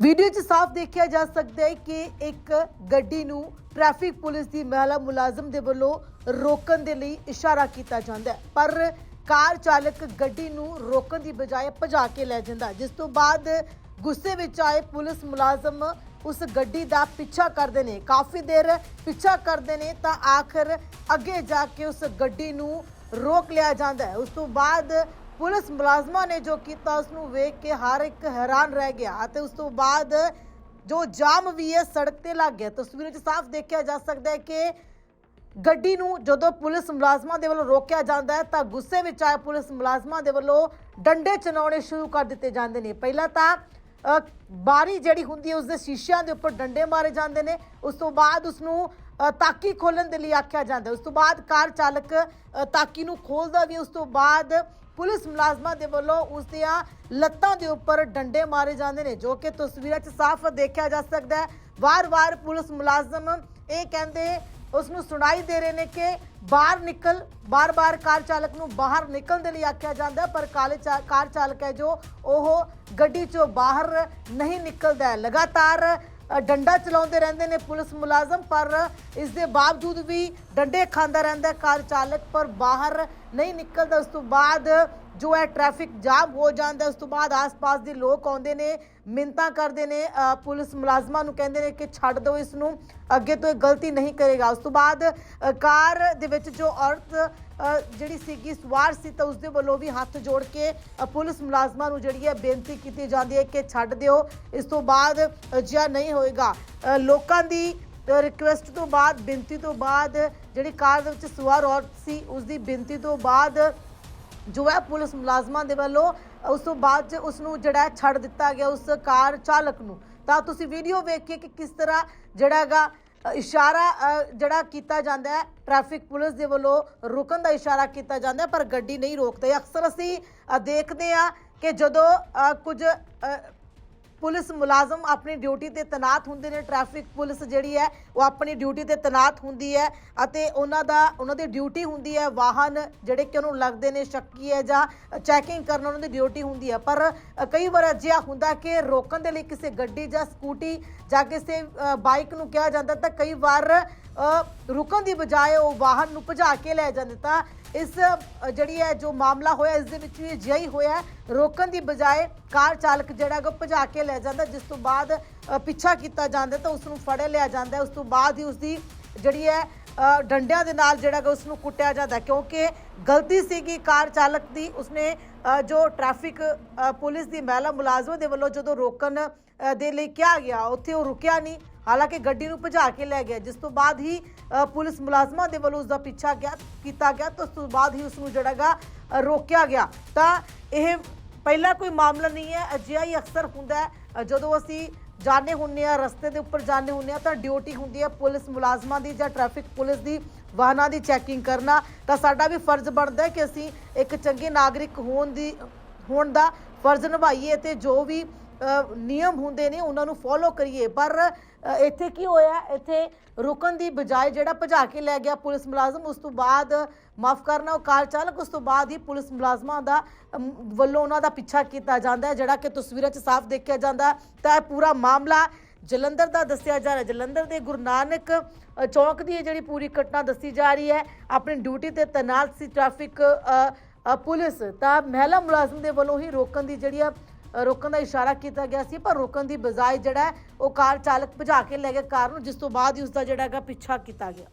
Video 'ਚ ਸਾਫ਼ ਦੇਖਿਆ ਜਾ ਸਕਦਾ ਹੈ ਕਿ ਇੱਕ ਗੱਡੀ ਨੂੰ ਟ੍ਰੈਫਿਕ ਪੁਲਿਸ ਦੀ ਮਹਿਲਾ ਮੁਲਾਜ਼ਮ ਦੇ ਵੱਲੋਂ ਰੋਕਣ ਦੇ ਲਈ ਇਸ਼ਾਰਾ ਕੀਤਾ ਜਾਂਦਾ ਹੈ। ਪਰ ਕਾਰ ਚਾਲਕ ਗੱਡੀ ਨੂੰ ਰੋਕਣ ਦੀ ਬਜਾਏ ਭਜਾ ਕੇ ਲੈ ਜਾਂਦਾ। ਜਿਸ ਤੋਂ ਬਾਅਦ ਗੁੱਸੇ ਵਿੱਚ ਆਏ ਪੁਲਿਸ ਮੁਲਾਜ਼ਮ ਉਸ ਗੱਡੀ ਦਾ ਪਿੱਛਾ ਕਰਦੇ ਨੇ। ਕਾਫੀ ਦੇਰ ਪਿੱਛਾ ਕਰਦੇ ਨੇ ਤਾਂ ਆਖਰ ਅੱਗੇ ਜਾ ਕੇ ਉਸ ਗੱਡੀ ਨੂੰ ਰੋਕ ਲਿਆ ਜਾਂਦਾ ਹੈ। ਉਸ ਤੋਂ ਬਾਅਦ ਪੁਲਿਸ ਮੁਲਾਜ਼ਮਾਂ ਨੇ ਜੋ ਕੀਤਾ, ਉਸ ਨੂੰ ਵੇਖ ਕੇ ਹਰ ਇੱਕ ਹੈਰਾਨ ਰਹਿ ਗਿਆ ਅਤੇ ਉਸ ਤੋਂ ਬਾਅਦ ਜੋ ਜਾਮ ਵੀ ਹੈ, ਸੜਕ ਤੇ ਲੱਗ ਗਿਆ। ਤਸਵੀਰਾਂ 'ਚ ਸਾਫ਼ ਦੇਖਿਆ ਜਾ ਸਕਦਾ ਹੈ ਕਿ ਗੱਡੀ ਨੂੰ ਜਦੋਂ ਪੁਲਿਸ ਮੁਲਾਜ਼ਮਾਂ ਦੇ ਵੱਲੋਂ ਰੋਕਿਆ ਜਾਂਦਾ ਹੈ, ਤਾਂ ਗੁੱਸੇ ਵਿੱਚ ਆਏ ਪੁਲਿਸ ਮੁਲਾਜ਼ਮਾਂ ਦੇ ਵੱਲੋਂ ਡੰਡੇ ਚਲਾਉਣੇ ਸ਼ੁਰੂ ਕਰ ਦਿੱਤੇ ਜਾਂਦੇ ਨੇ। ਪਹਿਲਾਂ ਤਾਂ ਬਾਰੀ ਜਿਹੜੀ ਹੁੰਦੀ ਹੈ ਉਸ ਦੇ ਸ਼ੀਸ਼ਿਆਂ ਦੇ ਉੱਪਰ ਡੰਡੇ ਮਾਰੇ ਜਾਂਦੇ ਨੇ। ਉਸ ਤੋਂ ਬਾਅਦ ਉਸ ਨੂੰ ਤਾਕੀ ਖੋਲਣ ਦੇ ਲਈ ਆਖਿਆ ਜਾਂਦਾ ਉਸ ਤੋਂ ਬਾਅਦ ਕਾਰ ਚਾਲਕ ਤਾਕੀ ਨੂੰ ਖੋਲਦਾ ਵੀ ਉਸ ਤੋਂ ਬਾਅਦ ਪੁਲਿਸ ਮੁਲਾਜ਼ਮਾਂ ਦੇ ਵੱਲੋਂ ਉਸ ਦੀਆਂ ਲੱਤਾਂ ਦੇ ਉੱਪਰ ਡੰਡੇ ਮਾਰੇ ਜਾਂਦੇ ਨੇ, ਜੋ ਕਿ ਤਸਵੀਰਾਂ 'ਚ ਸਾਫ਼ ਦੇਖਿਆ ਜਾ ਸਕਦਾ ਹੈ। ਵਾਰ-ਵਾਰ ਪੁਲਿਸ ਮੁਲਾਜ਼ਮ ਇਹ ਕਹਿੰਦੇ ਉਸ ਨੂੰ ਸੁਣਾਈ ਦੇ ਰਹੇ ਨੇ ਕਿ ਬਾਹਰ ਨਿਕਲ ਬਾਰ-ਬਾਰ ਕਾਰ ਚਾਲਕ ਨੂੰ ਬਾਹਰ ਨਿਕਲਣ ਦੇ ਲਈ ਆਖਿਆ ਜਾਂਦਾ ਪਰ ਕਾਲੇ ਚਾ- ਕਾਰ ਚਾਲਕ ਹੈ ਜੋ ਉਹ ਗੱਡੀ 'ਚੋਂ ਬਾਹਰ ਨਹੀਂ ਨਿਕਲਦਾ ਹੈ। ਲਗਾਤਾਰ ਡੰਡਾ ਚਲਾਉਂਦੇ ਰਹਿੰਦੇ ਨੇ ਪੁਲਿਸ ਮੁਲਾਜ਼ਮ, ਪਰ ਇਸ ਦੇ ਬਾਵਜੂਦ ਵੀ ਡੰਡੇ ਖਾਂਦਾ ਰਹਿੰਦਾ ਕਾਰ ਚਾਲਕ, ਪਰ ਬਾਹਰ ਨਹੀਂ ਨਿਕਲਦਾ। ਉਸ ਤੋਂ ਬਾਅਦ ਜੋ ਹੈ ਟ੍ਰੈਫਿਕ ਜਾਮ ਹੋ ਜਾਂਦਾ ਉਸ ਤੋਂ ਬਾਅਦ ਆਸ-ਪਾਸ ਦੇ ਲੋਕ ਆਉਂਦੇ ਨੇ ਮਿੰਤਾ ਕਰਦੇ ਨੇ ਪੁਲਿਸ ਮੁਲਾਜ਼ਮਾਂ ਨੂੰ ਕਹਿੰਦੇ ਨੇ ਕਿ ਛੱਡ ਦਿਓ ਇਸ ਨੂੰ ਅੱਗੇ ਤੋਂ ਇਹ ਗਲਤੀ ਨਹੀਂ ਕਰੇਗਾ। ਉਸ ਤੋਂ ਬਾਅਦ ਕਾਰ ਦੇ ਵਿੱਚ ਜੋ ਔਰਤ ਜਿਹੜੀ ਸੀਗੀ, ਸਵਾਰ ਸੀ ਤਾਂ ਉਸ ਦੇ ਵੱਲੋਂ ਵੀ ਹੱਥ ਜੋੜ ਕੇ ਪੁਲਿਸ ਮੁਲਾਜ਼ਮਾਂ ਨੂੰ ਜਿਹੜੀ ਹੈ ਬੇਨਤੀ ਕੀਤੀ ਜਾਂਦੀ ਹੈ ਕਿ ਛੱਡ ਦਿਓ। ਇਸ ਤੋਂ ਬਾਅਦ ਅਜਿਹਾ ਨਹੀਂ ਹੋਏਗਾ। ਲੋਕਾਂ ਦੀ ਰਿਕੁਐਸਟ ਤੋਂ ਬਾਅਦ, ਬੇਨਤੀ ਤੋਂ ਬਾਅਦ, ਜਿਹੜੀ ਕਾਰ ਦੇ ਵਿੱਚ ਸਵਾਰ ਔਰਤ ਸੀ ਉਸ ਦੀ ਬੇਨਤੀ ਤੋਂ ਬਾਅਦ ਜੋ ਹੈ ਪੁਲਿਸ ਮੁਲਾਜ਼ਮਾਂ ਦੇ ਵੱਲੋਂ ਉਸ ਤੋਂ ਬਾਅਦ 'ਚ ਉਸ ਨੂੰ ਜਿਹੜਾ ਛੱਡ ਦਿੱਤਾ ਗਿਆ ਉਸ ਕਾਰ ਚਾਲਕ ਨੂੰ। ਤਾਂ ਤੁਸੀਂ ਵੀਡੀਓ ਵੇਖੀਏ ਕਿ ਕਿਸ ਤਰ੍ਹਾਂ ਜਿਹੜਾ ਹੈਗਾ ਇਸ਼ਾਰਾ ਜਿਹੜਾ ਕੀਤਾ ਜਾਂਦਾ ਹੈ, ਟ੍ਰੈਫਿਕ ਪੁਲਿਸ ਦੇ ਵੱਲੋਂ ਰੁਕਣ ਦਾ ਇਸ਼ਾਰਾ ਕੀਤਾ ਜਾਂਦਾ ਪਰ ਗੱਡੀ ਨਹੀਂ ਰੋਕਦੇ। ਅਕਸਰ ਅਸੀਂ ਦੇਖਦੇ ਆ ਕਿ ਜਦੋਂ ਕੁਝ ਪੁਲਿਸ ਮੁਲਾਜ਼ਮ ਆਪਣੀ ਡਿਊਟੀ ਤੇ ਤੈਨਾਤ ਹੁੰਦੇ ਨੇ। ਟ੍ਰੈਫਿਕ ਪੁਲਿਸ ਜਿਹੜੀ ਹੈ, ਉਹ ਆਪਣੀ ਡਿਊਟੀ ਤੇ ਤੈਨਾਤ ਹੁੰਦੀ ਹੈ ਅਤੇ ਉਹਨਾਂ ਦਾ, ਉਹਨਾਂ ਦੀ ਡਿਊਟੀ ਹੁੰਦੀ ਹੈ ਵਾਹਨ ਜਿਹੜੇ ਕਿ ਉਹਨੂੰ ਲੱਗਦੇ ਨੇ, ਸ਼ੱਕੀ ਹੈ ਜਾਂ ਚੈਕਿੰਗ ਕਰਨ ਉਹਨਾਂ ਦੀ ਡਿਊਟੀ ਹੁੰਦੀ ਹੈ। ਪਰ ਕਈ ਵਾਰ ਅਜਿਹਾ ਹੁੰਦਾ ਕਿ ਰੋਕਣ ਦੇ ਲਈ ਕਿਸੇ ਗੱਡੀ ਜਾਂ ਸਕੂਟੀ ਜਾਂ ਕਿਸੇ ਬਾਈਕ ਨੂੰ ਕਿਹਾ ਜਾਂਦਾ ਤਾਂ ਕਈ ਵਾਰ ਰੁਕਣ ਦੀ ਬਜਾਏ ਉਹ ਵਾਹਨ ਨੂੰ ਭਜਾ ਕੇ ਲੈ ਜਾਂਦੇ ਤਾਂ ਇਸ ਜਿਹੜੀ ਹੈ ਜੋ ਮਾਮਲਾ ਹੋਇਆ, ਇਸ ਦੇ ਵਿੱਚ ਵੀ ਅਜਿਹਾ ਹੀ ਹੋਇਆ ਰੋਕਣ ਦੀ ਬਜਾਏ ਕਾਰ ਚਾਲਕ ਜਿਹੜਾ ਉਹ ਭਜਾ ਕੇ ਲੈ ਜਾਂਦਾ, ਜਿਸ ਤੋਂ ਬਾਅਦ ਪਿੱਛਾ ਕੀਤਾ ਜਾਂਦਾ ਤਾਂ ਉਸ ਨੂੰ ਫੜ ਲਿਆ ਜਾਂਦਾ ਉਸ ਤੋਂ ਬਾਅਦ ਹੀ ਉਸ ਦੀ ਜਿਹੜੀ ਹੈ ਡੰਡਿਆਂ ਦੇ ਨਾਲ ਜਿਹੜਾ ਹੈਗਾ ਉਸ ਨੂੰ ਕੁੱਟਿਆ ਜਾਂਦਾ ਕਿਉਂਕਿ ਗਲਤੀ ਸੀਗੀ ਕਾਰ ਚਾਲਕ ਦੀ, ਉਸਨੇ ਜੋ ਟ੍ਰੈਫਿਕ ਪੁਲਿਸ ਦੀ ਮਹਿਲਾ ਮੁਲਾਜ਼ਮ ਦੇ ਵੱਲੋਂ ਜਦੋਂ ਰੋਕਣ ਦੇ ਲਈ ਕਿਹਾ ਗਿਆ, ਉੱਥੇ ਉਹ ਰੁਕਿਆ ਨਹੀਂ। ਹਾਲਾਂਕਿ ਗੱਡੀ ਨੂੰ ਭਜਾ ਕੇ ਲੈ ਗਿਆ, ਜਿਸ ਤੋਂ ਬਾਅਦ ਹੀ ਪੁਲਿਸ ਮੁਲਾਜ਼ਮਾਂ ਦੇ ਵੱਲੋਂ ਉਸ ਦਾ ਪਿੱਛਾ ਗਿਆ, ਕੀਤਾ ਗਿਆ, ਤਾਂ ਉਸ ਤੋਂ ਬਾਅਦ ਹੀ ਉਸ ਨੂੰ ਜਿਹੜਾ ਗਾ ਰੋਕਿਆ ਗਿਆ। ਤਾਂ ਇਹ ਪਹਿਲਾ ਕੋਈ ਮਾਮਲਾ ਨਹੀਂ ਹੈ, ਅਜਿਹਾ ਹੀ ਅਕਸਰ ਹੁੰਦਾ ਹੈ। ਜਦੋਂ ਅਸੀਂ ਜਾਣੇ ਹੁੰਨੇ ਆ ਰਸਤੇ ਦੇ ਉੱਪਰ ਜਾਣੇ ਹੁੰਨੇ ਆ ਤਾਂ ਡਿਊਟੀ ਹੁੰਦੀ ਹੈ ਪੁਲਿਸ ਮੁਲਾਜ਼ਮਾਂ ਦੀ ਜਾਂ ਟ੍ਰੈਫਿਕ ਪੁਲਿਸ ਦੀ, ਵਾਹਨਾਂ ਦੀ ਚੈਕਿੰਗ ਕਰਨਾ। ਤਾਂ ਸਾਡਾ ਵੀ ਫਰਜ਼ ਬਣਦਾ ਹੈ ਕਿ ਅਸੀਂ ਇੱਕ ਚੰਗੇ ਨਾਗਰਿਕ ਹੋਣ ਦੀ, ਹੋਣ ਦਾ ਫਰਜ਼ ਨਿਭਾਈਏ ਤੇ ਜੋ ਵੀ ਨਿਯਮ ਹੁੰਦੇ ਨੇ, ਉਹਨਾਂ ਨੂੰ ਫੋਲੋ ਕਰੀਏ। ਪਰ ਇੱਥੇ ਕੀ ਹੋਇਆ? ਇੱਥੇ ਰੁਕਣ ਦੀ ਬਜਾਏ ਜਿਹੜਾ ਭਜਾ ਕੇ ਲੈ ਗਿਆ ਪੁਲਿਸ ਮੁਲਾਜ਼ਮ, ਉਸ ਤੋਂ ਬਾਅਦ ਮਾਫ ਕਰਨਾ, ਉਹ ਕਾਰ ਚਾਲਕ, ਉਸ ਤੋਂ ਬਾਅਦ ਹੀ ਪੁਲਿਸ ਮੁਲਾਜ਼ਮਾਂ ਦਾ ਵੱਲੋਂ ਉਹਨਾਂ ਦਾ ਪਿੱਛਾ ਕੀਤਾ ਜਾਂਦਾ ਹੈ, ਜਿਹੜਾ ਕਿ ਤਸਵੀਰਾਂ 'ਚ ਸਾਫ਼ ਦੇਖਿਆ ਜਾਂਦਾ ਤਾਂ ਇਹ ਪੂਰਾ ਮਾਮਲਾ ਜਲੰਧਰ ਦਾ ਦੱਸਿਆ ਜਾ ਰਿਹਾ ਜਲੰਧਰ ਦੇ ਗੁਰੂ ਨਾਨਕ ਚੌਂਕ ਦੀ ਇਹ ਜਿਹੜੀ ਪੂਰੀ ਘਟਨਾ ਦੱਸੀ ਜਾ ਰਹੀ ਹੈ, ਆਪਣੀ ਡਿਊਟੀ ਤੇ ਤੈਨਾਤ ਸੀ ਟ੍ਰੈਫਿਕ ਪੁਲਿਸ। ਤਾਂ ਮਹਿਲਾ ਮੁਲਾਜ਼ਮ ਦੇ ਵੱਲੋਂ ਹੀ ਰੋਕਣ ਦੀ ਜਿਹੜੀ ਆ ਰੋਕਣ ਦਾ ਇਸ਼ਾਰਾ ਕੀਤਾ ਗਿਆ ਸੀ, ਪਰ ਰੋਕਣ ਦੀ ਬਜਾਏ ਜਿਹੜਾ ਉਹ ਕਾਰ ਚਾਲਕ ਭਜਾ ਕੇ ਲੈ ਗਿਆ ਕਾਰ ਨੂੰ ਜਿਸ ਤੋਂ ਬਾਅਦ ਹੀ ਉਸ ਦਾ ਜਿਹੜਾ ਹੈਗਾ ਪਿੱਛਾ ਕੀਤਾ ਗਿਆ।